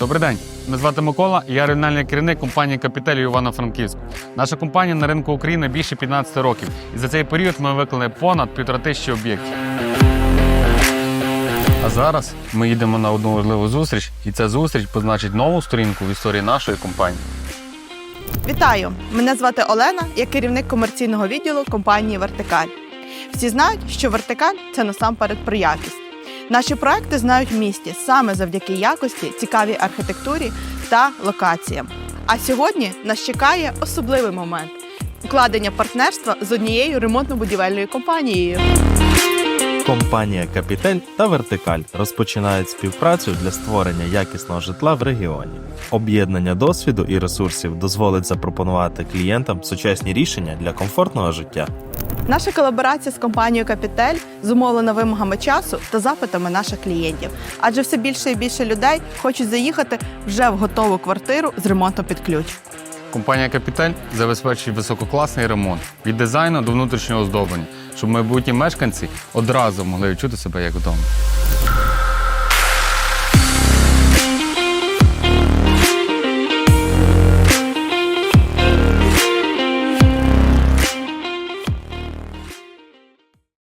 Добрий день, мене звати Микола, я регіональний керівник компанії Капітель Івано-Франківську. Наша компанія на ринку України більше 15 років, і за цей період ми виконали понад півтора тисячі об'єктів. А зараз ми їдемо на одну важливу зустріч, і ця зустріч позначить нову сторінку в історії нашої компанії. Вітаю! Мене звати Олена, я керівник комерційного відділу компанії Вертикаль. Всі знають, що вертикаль це насамперед про якість. Наші проекти знають в місті саме завдяки якості, цікавій архітектурі та локаціям. А сьогодні нас чекає особливий момент укладення партнерства з однією ремонтно-будівельною компанією. Компанія Капітель та Вертикаль розпочинають співпрацю для створення якісного житла в регіоні. Об'єднання досвіду і ресурсів дозволить запропонувати клієнтам сучасні рішення для комфортного життя. Наша колаборація з компанією Капітель зумовлена вимогами часу та запитами наших клієнтів, адже все більше і більше людей хочуть заїхати вже в готову квартиру з ремонтом під ключ. Компанія Капітель забезпечує висококласний ремонт від дизайну до внутрішнього оздоблення, щоб майбутні мешканці одразу могли відчути себе як вдома.